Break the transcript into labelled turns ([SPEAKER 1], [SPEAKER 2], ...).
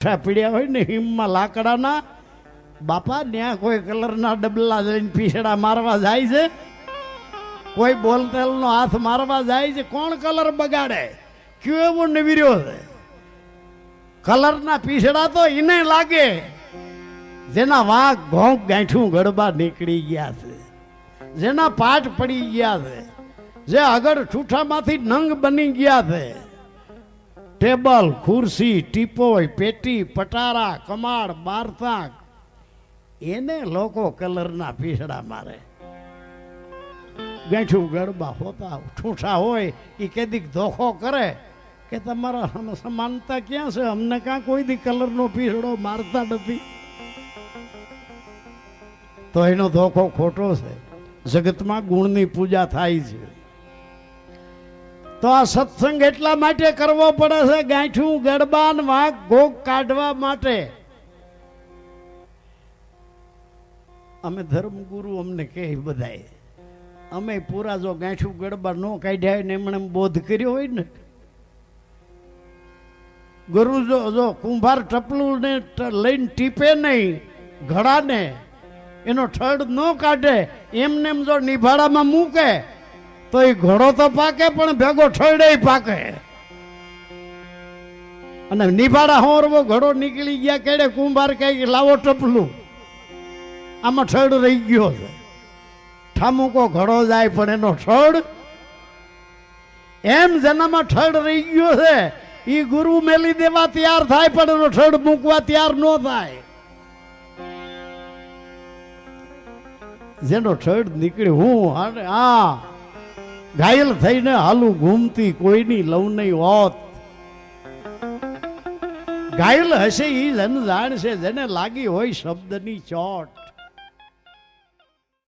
[SPEAKER 1] ઠા હોય ને, હિમમાં લાકડાના, બાપા ત્યાં કોઈ કલરના ડબલા લઈને પીછડા મારવા જાય છે? કોઈ બોલતેલનો હાથ મારવા જાય છે? કોણ કલર બગાડે? કયો એવો નવીર્યો છે? કલરના પીસડા તો એને લાગે. જેના વાંક ભોંક ગાંઠું ગડબા નીકળી ગયા છે. જેના પાઠ પડી ગયા છે. જે આગળ ઠૂઠામાંથી નંગ બની ગયા છે. ટેબલ, ખુરશી, ટીપોય, પેટી, પટારા, કમાડ બારતા એને લોકો કલરના પીસડા મારે. ગેઠું ગરબા હોતા, ઠૂઠા હોય એ કેદીક ધોખો કરે કે તમારા સમાનતા ક્યાં છે? અમને કાં કોઈ દી કલરનો પીસડો મારતા નથી? તો એનો ધોખો ખોટો છે. જગતમાં ગુણની પૂજા થાય છે. તો આ સત્સંગ એટલા માટે કરવો પડે છે ગાંઠું ગડબાન વાઘ ગોગ કાઢવા માટે. અમે ધર્મગુરુ અમને કહે બધાય અમે પૂરા જો ગાંઠું, ગરબા ન કાઢ્યા હોય ને એમણે બોધ કર્યો હોય ને. ગુરુ જો જો કુંભાર ટપલું ને લઈને ટીપે નહીં, ઘડાને, એનો ઠડ ન કાઢે, એમને એમ જો નિભાડામાં મૂકે તો એ ઘોડો તો પાકે, પણ ભેગો ઠરડે પાકે. અને નિભાડા હોરવો ઘોડો નીકળી ગયા, કેડે કુંભાર કહે કે લાવો ટપલું. આમાં ઠડ રહી ગયો છે. ઠામુકો ઘડો જાય, પણ એનો ઠડ એમ જેનામાં ઠડ રહી ગયો છે એ ગુરુ મેલી દેવા તૈયાર થાય, પણ એનો ઠડ મૂકવા તૈયાર ન થાય. જેનો ઠડ નીકળે હું હા ઘાયલ થઈને હાલું ઘૂમતી કોઈની લવ નહીં હોત. ઘાયલ હશે એ જન જાણશે જેને લાગી હોય શબ્દની ચોટ.